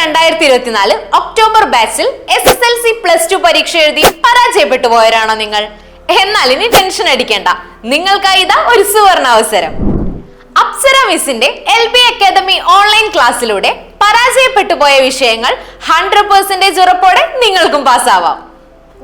രണ്ടായിരത്തി ഇരുപത്തിനാല് ഒക്ടോബർ ബാച്ചിൽ S S L C plus two പരീക്ഷ എഴുതി പരാജയപ്പെട്ടു പോയവരാണോ നിങ്ങൾ? എന്നാൽ ഇനി ടെൻഷൻ അടിക്കേണ്ട. നിങ്ങൾക്കായി ഇതാ ഒരു സുവർണ അവസരം അപ്സര മിസിന്റെ എൽ ബി അക്കാദമി ഓൺലൈൻ ക്ലാസ്സിലൂടെ പരാജയപ്പെട്ടു പോയ വിഷയങ്ങൾ ഹൺഡ്രഡ് പെർസെന്റേജ് ഉറപ്പോടെ നിങ്ങൾക്കും പാസ്സാവാം.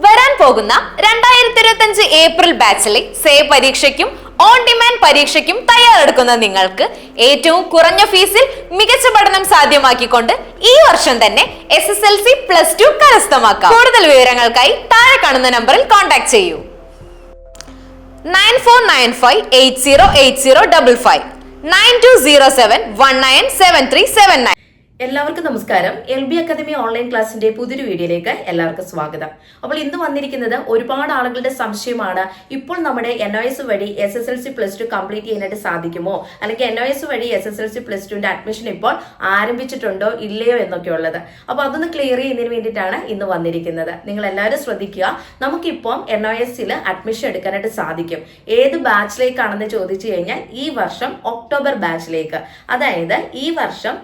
വരാൻ പോകുന്ന രണ്ടായിരത്തി ഇരുപത്തി അഞ്ച് ഏപ്രിൽ ബാച്ചിലെ സേ പരീക്ഷയ്ക്കും ഓൺ ഡിമാൻഡ് പരീക്ഷയ്ക്കും തയ്യാറെടുക്കുന്ന നിങ്ങൾക്ക് ഏറ്റവും കുറഞ്ഞ ഫീസിൽ മികച്ച പഠനം സാധ്യമാക്കിക്കൊണ്ട് ഈ വർഷം തന്നെ S S L C plus two കരസ്ഥമാക്കാം. കൂടുതൽ വിവരങ്ങൾക്കായി താഴെ കാണുന്ന നമ്പറിൽ കോൺടാക്ട് ചെയ്യൂ. Nine four nine five eight zero eight zero double five nine two zero seven one nine seven three seven nine എല്ലാവർക്കും നമസ്കാരം. എൽ ബി അക്കാദമി ഓൺലൈൻ ക്ലാസിന്റെ പുതിയൊരു വീഡിയോയിലേക്ക് എല്ലാവർക്കും സ്വാഗതം. അപ്പോൾ ഇന്ന് വന്നിരിക്കുന്നത് ഒരുപാട് ആളുകളുടെ സംശയമാണ് ഇപ്പോൾ നമ്മുടെ എൻ ഒ എസ് വഴി S S L C plus two complete ചെയ്യാനായിട്ട് സാധിക്കുമോ? അല്ലെങ്കിൽ എൻ ഒ എസ് വഴി S S L C plus ടുവിന്റെ അഡ്മിഷൻ ഇപ്പോൾ ആരംഭിച്ചിട്ടുണ്ടോ ഇല്ലയോ എന്നൊക്കെ ഉള്ളത് അപ്പോൾ അതൊന്ന് ക്ലിയർ ചെയ്യുന്നതിന് വേണ്ടിയിട്ടാണ് ഇന്ന് വന്നിരിക്കുന്നത്. നിങ്ങൾ എല്ലാവരും ശ്രദ്ധിക്കുക നമുക്കിപ്പം എൻ ഒ എസിൽ അഡ്മിഷൻ എടുക്കാനായിട്ട് സാധിക്കും. ഏത് ബാച്ചിലേക്കാണെന്ന് ചോദിച്ചു കഴിഞ്ഞാൽ ഈ വർഷം ഒക്ടോബർ ബാച്ചിലേക്ക് അതായത് ഈ വർഷം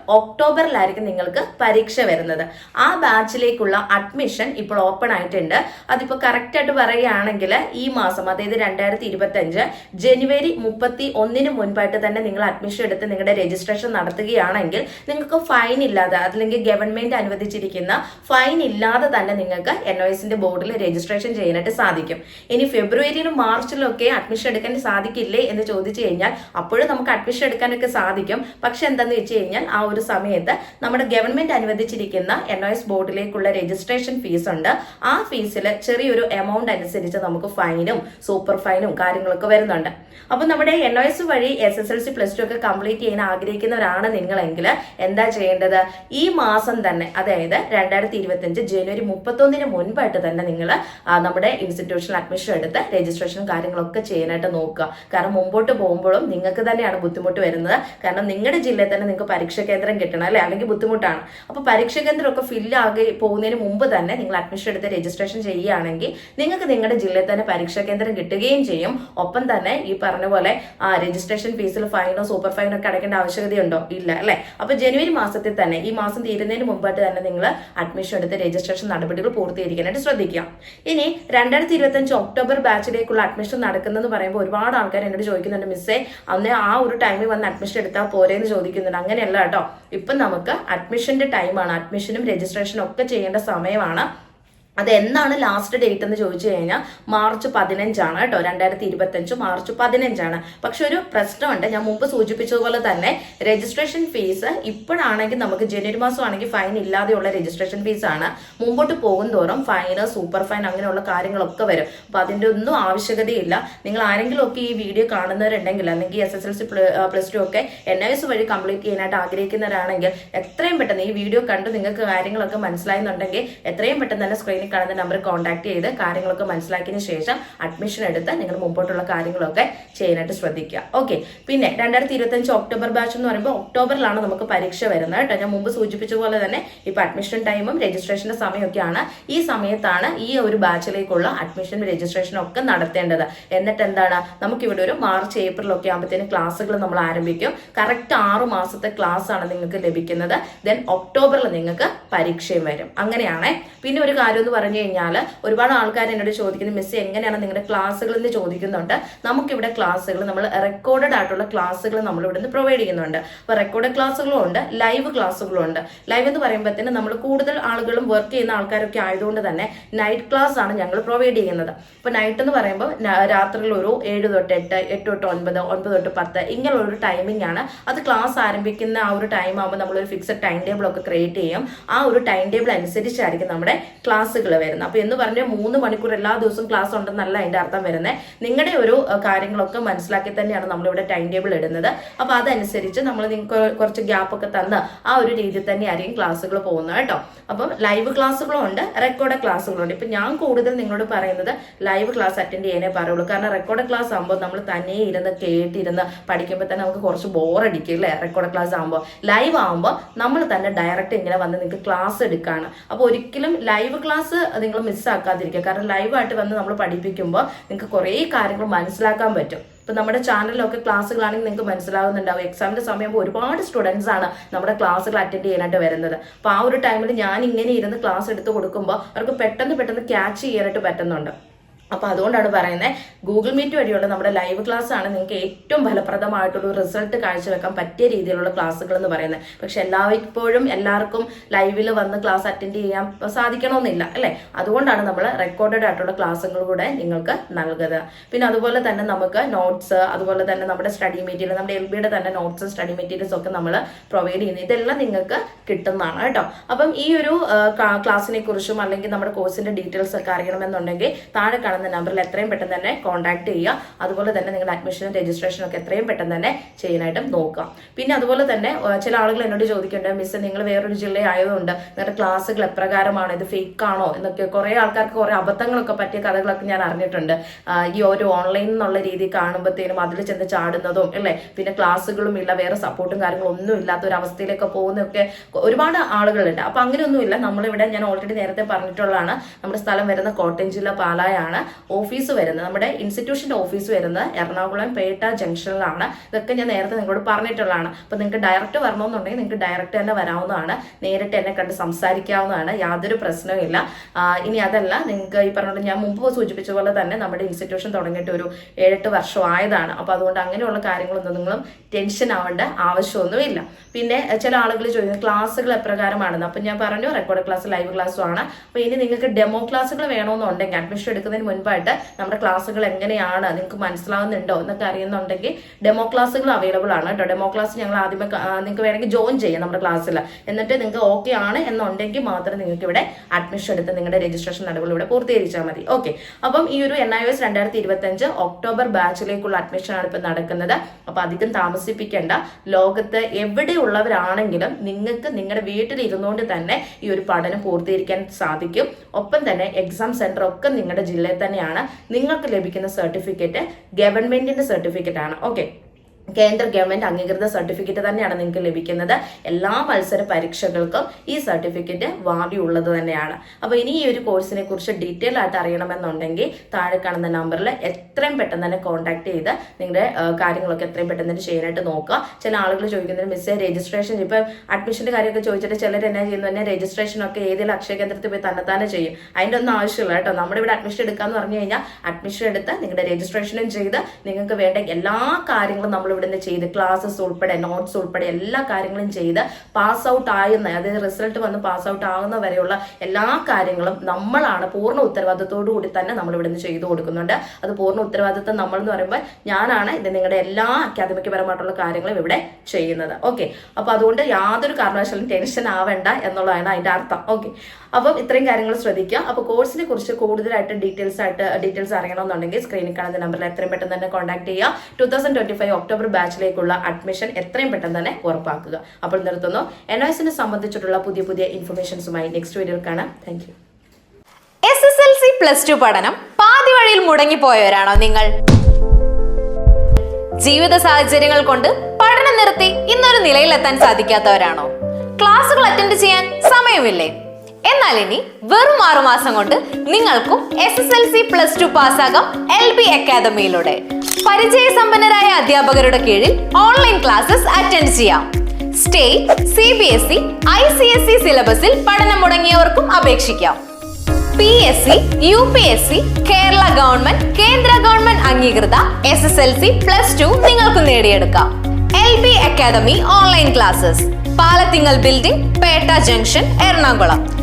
ഒക്ടോബറിലായിരിക്കും നിങ്ങൾക്ക് പരീക്ഷ വരുന്നത്. ആ ബാച്ചിലേക്കുള്ള അഡ്മിഷൻ ഇപ്പോൾ ഓപ്പൺ ആയിട്ടുണ്ട്. അതിപ്പോൾ കറക്റ്റ് ആയിട്ട് പറയുകയാണെങ്കിൽ ഈ മാസം അതായത് രണ്ടായിരത്തി ഇരുപത്തി അഞ്ച് ജനുവരി മുപ്പത്തി ഒന്നിന് മുൻപായിട്ട് തന്നെ നിങ്ങൾ അഡ്മിഷൻ എടുത്ത് നിങ്ങളുടെ രജിസ്ട്രേഷൻ നടത്തുകയാണെങ്കിൽ നിങ്ങൾക്ക് ഫൈൻ ഇല്ലാതെ അല്ലെങ്കിൽ ഗവൺമെന്റ് അനുവദിച്ചിരിക്കുന്ന ഫൈൻ ഇല്ലാതെ തന്നെ നിങ്ങൾക്ക് എൻ ഒ എസിന്റെ ബോർഡിൽ രജിസ്ട്രേഷൻ ചെയ്യാനായിട്ട് സാധിക്കും. ഇനി ഫെബ്രുവരിയിലും മാർച്ചിലും ഒക്കെ അഡ്മിഷൻ എടുക്കാൻ സാധിക്കില്ലേ എന്ന് ചോദിച്ചു കഴിഞ്ഞാൽ അപ്പോഴും നമുക്ക് അഡ്മിഷൻ എടുക്കാനൊക്കെ സാധിക്കും. പക്ഷെ എന്താണെന്ന് വെച്ച് കഴിഞ്ഞാൽ ആ ഒരു സമയത്ത് നമ്മുടെ ഗവൺമെന്റ് അനുവദിച്ചിരിക്കുന്ന എൻ ഒ എസ് ബോർഡിലേക്കുള്ള രജിസ്ട്രേഷൻ ഫീസ് ഉണ്ട്. ആ ഫീസിൽ ചെറിയൊരു എമൗണ്ട് അനുസരിച്ച് നമുക്ക് ഫൈനും സൂപ്പർ ഫൈനും കാര്യങ്ങളൊക്കെ വരുന്നുണ്ട്. അപ്പൊ നമ്മുടെ എൻ ഒ എസ് വഴി S S L C plus two ഒക്കെ കംപ്ലീറ്റ് ചെയ്യാൻ ആഗ്രഹിക്കുന്നവരാണ് നിങ്ങളെങ്കിൽ എന്താ ചെയ്യേണ്ടത്? ഈ മാസം തന്നെ അതായത് രണ്ടായിരത്തി ഇരുപത്തി അഞ്ച് ജനുവരി മുപ്പത്തൊന്നിന് മുൻപായിട്ട് തന്നെ നിങ്ങൾ നമ്മുടെ ഇൻസ്റ്റിറ്റ്യൂഷനിൽ അഡ്മിഷൻ എടുത്ത് രജിസ്ട്രേഷൻ കാര്യങ്ങളൊക്കെ ചെയ്യാനായിട്ട് നോക്കുക. കാരണം മുമ്പോട്ട് പോകുമ്പോഴും നിങ്ങൾക്ക് തന്നെയാണ് ബുദ്ധിമുട്ട് വരുന്നത്. കാരണം നിങ്ങളുടെ ജില്ലയിൽ തന്നെ നിങ്ങൾക്ക് പരീക്ഷാ കേന്ദ്രം കിട്ടണം അല്ലെ? അല്ലെങ്കിൽ ബുദ്ധിമുട്ടാണ്. അപ്പോൾ പരീക്ഷാ കേന്ദ്രമൊക്കെ ഫില്ലാകെ പോകുന്നതിന് മുമ്പ് തന്നെ നിങ്ങൾ അഡ്മിഷൻ എടുത്ത് രജിസ്ട്രേഷൻ ചെയ്യുകയാണെങ്കിൽ നിങ്ങൾക്ക് നിങ്ങളുടെ ജില്ലയിൽ തന്നെ പരീക്ഷാ കേന്ദ്രം കിട്ടുകയും ചെയ്യും. ഒപ്പം തന്നെ ഈ പറഞ്ഞ പോലെ ആ രജിസ്ട്രേഷൻ ഫീസിൽ ഫൈനോ സൂപ്പർ ഫൈനോ ഒക്കെ അടയ്ക്കേണ്ട ആവശ്യകതയുണ്ടോ? ഇല്ല അല്ലെ? അപ്പോൾ ജനുവരി മാസത്തിൽ തന്നെ ഈ മാസം തീരുന്നതിന് മുമ്പായിട്ട് തന്നെ നിങ്ങൾ അഡ്മിഷൻ എടുത്ത് രജിസ്ട്രേഷൻ നടപടികൾ പൂർത്തീകരിക്കാനായിട്ട് ശ്രദ്ധിക്കുക. ഇനി രണ്ടായിരത്തി ഇരുപത്തി അഞ്ച് ഒക്ടോബർ ബാച്ചിലേക്കുള്ള അഡ്മിഷൻ നടക്കുന്നതെന്ന് പറയുമ്പോൾ ഒരുപാട് ആൾക്കാർ എന്നോട് ചോദിക്കുന്നുണ്ട് മിസ്സേ അന്ന് ആ ഒരു ടൈമിൽ വന്ന് അഡ്മിഷൻ എടുത്താൽ പോരെ എന്ന് ചോദിക്കുന്നുണ്ട്. അങ്ങനെയല്ല കേട്ടോ. ഇപ്പം നമുക്ക് അഡ്മിഷന്റെ ടൈമാണ് അഡ്മിഷനും രജിസ്ട്രേഷനും ഒക്കെ ചെയ്യേണ്ട സമയമാണ്. അത് എന്നാണ് ലാസ്റ്റ് ഡേറ്റ് എന്ന് ചോദിച്ചു കഴിഞ്ഞാൽ മാർച്ച് പതിനഞ്ചാണ് കേട്ടോ രണ്ടായിരത്തി ഇരുപത്തി അഞ്ച് മാർച്ച് പതിനഞ്ചാണ്. പക്ഷെ ഒരു പ്രശ്നമുണ്ട് ഞാൻ മുമ്പ് സൂചിപ്പിച്ചതുപോലെ തന്നെ രജിസ്ട്രേഷൻ ഫീസ് ഇപ്പോഴാണെങ്കിൽ നമുക്ക് ജനുവരി മാസം ആണെങ്കിൽ ഫൈൻ ഇല്ലാതെയുള്ള രജിസ്ട്രേഷൻ ഫീസ് ആണ്. മുമ്പോട്ട് പോകും തോറും ഫൈന് സൂപ്പർ ഫൈൻ അങ്ങനെയുള്ള കാര്യങ്ങളൊക്കെ വരും. അപ്പൊ അതിന്റെ ഒന്നും ആവശ്യകതയില്ല. നിങ്ങൾ ആരെങ്കിലും ഒക്കെ ഈ വീഡിയോ കാണുന്നവരുണ്ടെങ്കിൽ അല്ലെങ്കിൽ S S L C plus two ഒക്കെ എൻ എസ് വഴി കംപ്ലീറ്റ് ചെയ്യാനായിട്ട് ആഗ്രഹിക്കുന്നവരാണെങ്കിൽ എത്രയും പെട്ടെന്ന് ഈ വീഡിയോ കണ്ട് നിങ്ങൾക്ക് കാര്യങ്ങളൊക്കെ മനസ്സിലായെന്നുണ്ടെങ്കിൽ എത്രയും പെട്ടെന്ന് തന്നെ സ്ക്രീനിൽ കാണുന്ന നമ്പർ കോൺടാക്ട് ചെയ്ത് കാര്യങ്ങളൊക്കെ മനസ്സിലാക്കിയതിന് ശേഷം അഡ്മിഷൻ എടുത്ത് നിങ്ങൾ മുമ്പോട്ടുള്ള കാര്യങ്ങളൊക്കെ ചെയ്യാനായിട്ട് ശ്രദ്ധിക്കുക. ഓക്കെ പിന്നെ രണ്ടായിരത്തി ഇരുപത്തഞ്ച് ഒക്ടോബർ ബാച്ച് എന്ന് പറയുമ്പോൾ ഒക്ടോബറിലാണ് നമുക്ക് പരീക്ഷ വരുന്നത് കേട്ടോ. ഞാൻ മുമ്പ് സൂചിപ്പിച്ച പോലെ തന്നെ ഇപ്പൊ അഡ്മിഷൻ ടൈമും രജിസ്ട്രേഷന്റെ സമയമൊക്കെയാണ് ഈ സമയത്താണ് ഈ ഒരു ബാച്ചിലേക്കുള്ള അഡ്മിഷൻ രജിസ്ട്രേഷൻ ഒക്കെ നടത്തേണ്ടത്. എന്നിട്ട് എന്താണ്? നമുക്കിവിടെ ഒരു മാർച്ച് ഏപ്രിൽ ഒക്കെ ആകുമ്പോഴത്തേന് ക്ലാസ്സുകൾ നമ്മൾ ആരംഭിക്കും. കറക്റ്റ് ആറു മാസത്തെ ക്ലാസ് ആണ് നിങ്ങൾക്ക് ലഭിക്കുന്നത്. ദെൻ ഒക്ടോബറിൽ നിങ്ങൾക്ക് പരീക്ഷയും വരും. അങ്ങനെയാണേ. പിന്നെ ഒരു കാര്യം പറഞ്ഞു കഴിഞ്ഞാൽ ഒരുപാട് ആൾക്കാർ എന്നോട് ചോദിക്കുന്നത് മിസ് എങ്ങനെയാണ് നിങ്ങളുടെ ക്ലാസ്സുകൾ എന്ന് ചോദിക്കുന്നുണ്ട്? നമുക്കിവിടെ ക്ലാസ്സുകൾ നമ്മൾ റെക്കോർഡഡ് ആയിട്ടുള്ള ക്ലാസ്സുകൾ നമ്മൾ ഇവിടെ നിന്ന് പ്രൊവൈഡ് ചെയ്യുന്നുണ്ട്. അപ്പോൾ റെക്കോർഡ് ക്ലാസ്സുകളും ഉണ്ട് ലൈവ് ക്ലാസ്സുകളും ഉണ്ട്. ലൈവ് എന്ന് പറയുമ്പോഴത്തേന് നമ്മൾ കൂടുതൽ ആളുകളും വർക്ക് ചെയ്യുന്ന ആൾക്കാരൊക്കെ ആയതുകൊണ്ട് തന്നെ നൈറ്റ് ക്ലാസ് ആണ് ഞങ്ങൾ പ്രൊവൈഡ് ചെയ്യുന്നത്. അപ്പോൾ നൈറ്റ് എന്ന് പറയുമ്പോൾ രാത്രിയിൽ ഒരു ഏഴ് തൊട്ട് എട്ട് എട്ട് തൊട്ട് ഒൻപത് ഒൻപത് തൊട്ട് പത്ത് ഇങ്ങനെയുള്ള ഒരു ടൈമിംഗ് ആണ്. അത് ക്ലാസ് ആരംഭിക്കുന്ന ആ ഒരു ടൈം ആകുമ്പോൾ നമ്മളൊരു ഫിക്സഡ് ടൈം ടേബിൾ ഒക്കെ ക്രിയേറ്റ് ചെയ്യും. ആ ഒരു ടൈം ടേബിൾ അനുസരിച്ചായിരിക്കും നമ്മുടെ ക്ലാസ്സുകൾ വരുന്നത്. അപ്പോൾ എന്ന് പറഞ്ഞാൽ മൂന്ന് മണിക്കൂർ എല്ലാ ദിവസവും ക്ലാസ് ഉണ്ടെന്നല്ല അതിന്റെ അർത്ഥം വരുന്നത് നിങ്ങളുടെ ഒരു കാര്യങ്ങളൊക്കെ മനസ്സിലാക്കി തന്നെയാണ് നമ്മളിവിടെ ടൈം ടേബിൾ ഇടുന്നത്. അപ്പോൾ അതനുസരിച്ച് നമ്മൾ നിങ്ങൾക്ക് കുറച്ച് ഗ്യാപ്പ് ഒക്കെ തന്ന് ആ ഒരു രീതിയിൽ തന്നെയായിരിക്കും ക്ലാസ്സുകൾ പോകുന്നത് കേട്ടോ. അപ്പം ലൈവ് ക്ലാസ്സുകളും ഉണ്ട് റെക്കോർഡ് ക്ലാസ്സുകളും ഉണ്ട്. ഇപ്പം ഞാൻ കൂടുതൽ നിങ്ങളോട് പറയുന്നത് ലൈവ് ക്ലാസ് അറ്റൻഡ് ചെയ്യാനേ പറയുള്ളൂ. കാരണം റെക്കോർഡ് ക്ലാസ് ആകുമ്പോൾ നമ്മൾ തന്നെ ഇരുന്ന് കേട്ടിരുന്ന് പഠിക്കുമ്പോൾ തന്നെ നമുക്ക് കുറച്ച് ബോറടിക്കും അല്ലേ? റെക്കോർഡ് ക്ലാസ് ആകുമ്പോൾ ലൈവ് ആകുമ്പോൾ നമ്മൾ തന്നെ ഡയറക്റ്റ് ഇങ്ങനെ വന്ന് നിങ്ങൾക്ക് ക്ലാസ് എടുക്കുകയാണ് അപ്പോൾ ഒരിക്കലും ലൈവ് ക്ലാസ് നിങ്ങൾ മിസ്സാക്കാതിരിക്കുക കാരണം ലൈവായിട്ട് വന്ന് നമ്മൾ പഠിപ്പിക്കുമ്പോൾ നിങ്ങൾക്ക് കുറേ കാര്യങ്ങൾ മനസ്സിലാക്കാൻ പറ്റും. ഇപ്പം നമ്മുടെ ചാനലിലൊക്കെ ക്ലാസ്സുകളാണെങ്കിൽ നിങ്ങൾക്ക് മനസ്സിലാവുന്നുണ്ടാവും. എക്സാമിന്റെ സമയമാകുമ്പോൾ ഒരുപാട് സ്റ്റുഡൻസ് ആണ് നമ്മുടെ ക്ലാസ്സുകൾ അറ്റൻഡ് ചെയ്യാനായിട്ട് വരുന്നത്. അപ്പോൾ ആ ഒരു ടൈമിൽ ഞാൻ ഇങ്ങനെ ഇരുന്ന് ക്ലാസ് എടുത്ത് കൊടുക്കുമ്പോൾ അവർക്ക് പെട്ടെന്ന് പെട്ടെന്ന് ക്യാച്ച് ചെയ്യാനായിട്ട് പറ്റുന്നുണ്ട്. അപ്പൊ അതുകൊണ്ടാണ് പറയുന്നത് ഗൂഗിൾ മീറ്റ് വഴിയുള്ള നമ്മുടെ ലൈവ് ക്ലാസ് ആണ് നിങ്ങൾക്ക് ഏറ്റവും ഫലപ്രദമായിട്ടുള്ള റിസൾട്ട് കാഴ്ചവെക്കാൻ പറ്റിയ രീതിയിലുള്ള ക്ലാസ്സുകൾ എന്ന് പറയുന്നത് പക്ഷെ എല്ലായ്പ്പോഴും എല്ലാവർക്കും ലൈവിൽ വന്ന് ക്ലാസ് അറ്റൻഡ് ചെയ്യാൻ സാധിക്കണമെന്നില്ല അല്ലെ? അതുകൊണ്ടാണ് നമ്മൾ റെക്കോർഡഡ് ആയിട്ടുള്ള ക്ലാസ്സുകൾ കൂടെ നിങ്ങൾക്ക് നൽകുന്നത്. പിന്നെ അതുപോലെ തന്നെ നമുക്ക് നോട്ട്സ് അതുപോലെ തന്നെ നമ്മുടെ സ്റ്റഡി മെറ്റീരിയൽ നമ്മുടെ എൽ ബിയുടെ തന്നെ നോട്ട്സും സ്റ്റഡി മെറ്റീരിയൽസ് ഒക്കെ നമ്മൾ പ്രൊവൈഡ് ചെയ്യുന്നത് ഇതെല്ലാം നിങ്ങൾക്ക് കിട്ടുന്നതാണ് കേട്ടോ. അപ്പം ഈ ഒരു ക്ലാസ്സിനെ കുറിച്ചും അല്ലെങ്കിൽ നമ്മുടെ കോഴ്സിന്റെ ഡീറ്റെയിൽസ് ഒക്കെ അറിയണമെന്നുണ്ടെങ്കിൽ താഴെ കാണുന്ന നമ്പറിൽ എത്രയും പെട്ടെന്ന് തന്നെ കോൺടാക്ട് ചെയ്യുക. അതുപോലെ തന്നെ നിങ്ങളുടെ അഡ്മിഷൻ രജിസ്ട്രേഷൻ ഒക്കെ എത്രയും പെട്ടെന്ന് തന്നെ ചെയ്യാനായിട്ടും നോക്കുക. പിന്നെ അതുപോലെ തന്നെ ചില ആളുകൾ എന്നോട് ചോദിക്കുന്നുണ്ട് മിസ് നിങ്ങൾ വേറൊരു ജില്ലയായതുകൊണ്ട് നിങ്ങളുടെ ക്ലാസ്സുകൾ എപ്രകാരമാണ്? ഇത് ഫേക്ക് ആണോ? എന്നൊക്കെ കുറെ ആൾക്കാർക്ക് കുറെ അബദ്ധങ്ങളൊക്കെ പറ്റിയ കഥകളൊക്കെ ഞാൻ അറിഞ്ഞിട്ടുണ്ട്. ഈ ഒരു ഓൺലൈൻ എന്നുള്ള രീതി കാണുമ്പോഴത്തേനും അതിൽ ചെന്ന് ചാടുന്നതും അല്ലേ? പിന്നെ ക്ലാസ്സുകളും ഇല്ല വേറെ സപ്പോർട്ടും കാര്യങ്ങളും ഒന്നും ഇല്ലാത്ത ഒരു അവസ്ഥയിലൊക്കെ പോകുന്നൊക്കെ ഒരുപാട് ആളുകളുണ്ട്. അപ്പൊ അങ്ങനെയൊന്നുമില്ല. നമ്മളിവിടെ ഞാൻ ഓൾറെഡി നേരത്തെ പറഞ്ഞിട്ടുള്ളതാണ്. നമ്മുടെ സ്ഥലം വരുന്ന കോട്ടയം ജില്ല പാലായാണ്. ഓഫീസ് വരുന്നത്. നമ്മുടെ ഇൻസ്റ്റിറ്റ്യൂഷന്റെ ഓഫീസ് വരുന്നത് എറണാകുളം പേട്ട ജംഗ്ഷനിലാണ്. ഇതൊക്കെ ഞാൻ നേരത്തെ നിങ്ങളോട് പറഞ്ഞിട്ടുള്ളതാണ്. അപ്പോൾ നിങ്ങൾക്ക് ഡയറക്റ്റ് വരണമെന്നുണ്ടെങ്കിൽ നിങ്ങൾക്ക് ഡയറക്റ്റ് തന്നെ വരാവുന്നതാണ്. നേരിട്ട് എന്നെ കണ്ട് സംസാരിക്കാവുന്നതാണ്. യാതൊരു പ്രശ്നവുമില്ല ഇനി അതല്ല നിങ്ങൾക്ക് ഈ പറഞ്ഞുകൊണ്ട് ഞാൻ മുമ്പ് സൂചിപ്പിച്ച പോലെ തന്നെ നമ്മുടെ ഇൻസ്റ്റിറ്റ്യൂഷൻ തുടങ്ങിയിട്ട് ഒരു ഏഴെട്ട് വർഷം ആയതാണ്. അപ്പോൾ അതുകൊണ്ട് അങ്ങനെയുള്ള കാര്യങ്ങളൊന്നും നിങ്ങളും ടെൻഷൻ ആവേണ്ട ആവശ്യമൊന്നുമില്ല പിന്നെ ചില ആളുകൾ ചോദിക്കുന്നത് ക്ലാസ്സുകൾ എപ്രകാരമാണെന്ന്? അപ്പം ഞാൻ പറഞ്ഞു റെക്കോർഡ് ക്ലാസ് ലൈവ് ക്ലാസ്സും ആണ്. അപ്പോൾ ഇനി നിങ്ങൾക്ക് ഡെമോ ക്ലാസ്സുകൾ വേണമെന്നുണ്ടെങ്കിൽ അഡ്മിഷൻ എടുക്കുന്നതിന് മുൻപായിട്ട് നമ്മുടെ ക്ലാസ്സുകൾ എങ്ങനെയാണ്? നിങ്ങൾക്ക് മനസ്സിലാവുന്നുണ്ടോ? എന്നൊക്കെ അറിയുന്നുണ്ടെങ്കിൽ ഡെമോ ക്ലാസ്സുകൾ അവൈലബിൾ ആണ് കേട്ടോ. ഡെമോ ക്ലാസ് ഞങ്ങൾ ആദ്യമേ നിങ്ങൾക്ക് വേണമെങ്കിൽ ജോയിൻ ചെയ്യാം നമ്മുടെ ക്ലാസ്സിൽ എന്നിട്ട് നിങ്ങൾക്ക് ഓക്കെ ആണ് എന്നുണ്ടെങ്കിൽ മാത്രം നിങ്ങൾക്ക് ഇവിടെ അഡ്മിഷൻ എടുത്ത് നിങ്ങളുടെ രജിസ്ട്രേഷൻ നടപടികൾ ഇവിടെ പൂർത്തീകരിച്ചാൽ മതി. ഓക്കെ അപ്പം ഈ ഒരു എൻ ഐ എസ് രണ്ടായിരത്തി ഇരുപത്തി അഞ്ച് ഒക്ടോബർ ബാച്ചിലേക്കുള്ള അഡ്മിഷൻ ആണ് ഇപ്പം നടക്കുന്നത്. അപ്പൊ അധികം താമസിപ്പിക്കേണ്ട. ലോകത്ത് എവിടെയുള്ളവരാണെങ്കിലും നിങ്ങൾക്ക് നിങ്ങളുടെ വീട്ടിൽ ഇരുന്നുകൊണ്ട് തന്നെ ഈ ഒരു പഠനം പൂർത്തീകരിക്കാൻ സാധിക്കും. ഒപ്പം തന്നെ എക്സാം സെന്റർ ഒക്കെ നിങ്ങളുടെ ജില്ലയിൽ തന്നെയാണ് നിങ്ങൾക്ക് ലഭിക്കുന്ന സർട്ടിഫിക്കറ്റ് ഗവൺമെന്റിന്റെ സർട്ടിഫിക്കറ്റ് ആണ്. ഓക്കെ കേന്ദ്ര ഗവൺമെന്റ് അംഗീകൃത സർട്ടിഫിക്കറ്റ് തന്നെയാണ് നിങ്ങൾക്ക് ലഭിക്കുന്നത്. എല്ലാ മത്സര പരീക്ഷകൾക്കും ഈ സർട്ടിഫിക്കറ്റ് വാല്യുള്ളത് തന്നെയാണ്. അപ്പോൾ ഇനി ഈ ഒരു കോഴ്സിനെ കുറിച്ച് ഡീറ്റെയിൽ ആയിട്ട് അറിയണമെന്നുണ്ടെങ്കിൽ താഴെ കാണുന്ന നമ്പറിൽ എത്രയും പെട്ടെന്ന് തന്നെ കോൺടാക്ട് ചെയ്ത് നിങ്ങളുടെ കാര്യങ്ങളൊക്കെ എത്രയും പെട്ടെന്ന് തന്നെ ചെയ്യാനായിട്ട് നോക്കുക. ചില ആളുകൾ ചോദിക്കുന്നത് മിസ് രജിസ്ട്രേഷൻ ഇപ്പൊ അഡ്മിഷന്റെ കാര്യമൊക്കെ ചോദിച്ചിട്ട് ചിലർ എന്നാ ചെയ്യുന്നു? തന്നെ രജിസ്ട്രേഷൻ ഒക്കെ ഏതെങ്കിലും അക്ഷയ കേന്ദ്രത്തിൽ പോയി തന്നെത്താനെ ചെയ്യും. അതിന്റെ ഒന്നും ആവശ്യമില്ല കേട്ടോ. നമ്മുടെ ഇവിടെ അഡ്മിഷൻ എടുക്കാന്ന് പറഞ്ഞു കഴിഞ്ഞാൽ അഡ്മിഷൻ എടുത്ത് നിങ്ങളുടെ രജിസ്ട്രേഷനും ചെയ്ത് നിങ്ങൾക്ക് വേണ്ട എല്ലാ കാര്യങ്ങളും നമ്മൾ ഇവിടുന്ന് ചെയ്ത് ക്ലാസ്സസ് ഉൾപ്പെടെ നോട്ട്സ് ഉൾപ്പെടെ എല്ലാ കാര്യങ്ങളും ചെയ്ത് പാസ് ഔട്ട് ആകുന്ന അതായത് റിസൾട്ട് വന്ന് പാസ് ഔട്ട് ആകുന്ന വരെയുള്ള എല്ലാ കാര്യങ്ങളും നമ്മളാണ് പൂർണ ഉത്തരവാദിത്തോടു കൂടി തന്നെ നമ്മൾ ഇവിടുന്ന് ചെയ്തു കൊടുക്കുന്നുണ്ട്. അത് പൂർണ ഉത്തരവാദിത്തം നമ്മൾ എന്ന് പറയുമ്പോൾ ഞാനാണ് ഇത് നിങ്ങളുടെ എല്ലാ അക്കാദമിക് പരമായിട്ടുള്ള കാര്യങ്ങളും ഇവിടെ ചെയ്യുന്നത്. ഓക്കെ അപ്പൊ അതുകൊണ്ട് യാതൊരു കാരണവശാലും ടെൻഷൻ ആവേണ്ട എന്നുള്ളതാണ് അതിന്റെ അർത്ഥം. ഓക്കെ അപ്പം ഇത്രയും കാര്യങ്ങൾ ശ്രദ്ധിക്കുക. അപ്പോൾ കോഴ്സിനെ കുറിച്ച് കൂടുതലായിട്ട് ഡീറ്റെയിൽസ് ആയിട്ട് ഡീറ്റെയിൽസ് അറിയണമെന്നുണ്ടെങ്കിൽ സ്ക്രീനിൽ കാണുന്ന നമ്പറിൽ എത്രയും പെട്ടെന്ന് തന്നെ കോൺടാക്ട് ചെയ്യുക. Two thousand twenty five October ബാച്ചിലേക്കുള്ള admission എത്രയും പെട്ടെന്ന് തന്നെ ഉറപ്പാക്കുക. അപ്പോൾ നിർത്തുന്നു. എൻ എസിനെ സംബന്ധിച്ചിട്ടുള്ള പുതിയ പുതിയ ഇൻഫർമേഷൻസുമായി നെക്സ്റ്റ് വീഡിയോയിൽ കാണാം. Thank you S S L C plus two പഠനം പാതി വഴിയിൽ മുടങ്ങിപ്പോയവരാണോ നിങ്ങൾ? ജീവിത സാഹചര്യങ്ങൾ കൊണ്ട് പഠനം നിർത്തി ഇന്നൊരു നിലയിലെത്താൻ സാധിക്കാത്തവരാണോ? ക്ലാസ്സുകൾ അറ്റൻഡ് ചെയ്യാൻ സമയമില്ലേ? എന്നാൽ ഇനി വെറും ആറുമാസം കൊണ്ട് നിങ്ങൾക്കും S S L C plus two പാസ്സാകാം L B അക്കാദമിയിലൂടെ പരിചയസമ്പന്നരായ അധ്യാപകരുടെ കീഴിൽ ഓൺലൈൻ ക്ലാസ്സസ് അറ്റൻഡ് ചെയ്യാം. State C B S E I C S E സിലബസിൽ പഠനം മുടങ്ങിയവർക്കും അപേക്ഷിക്കാം. P S C U P S C Kerala government കേന്ദ്ര ഗവൺമെന്റ് അംഗീകൃത S S L C plus two നിങ്ങൾക്ക് നേടിയെടുക്കാം. L B academy online classes Palathingal building Pettah junction Ernakulam.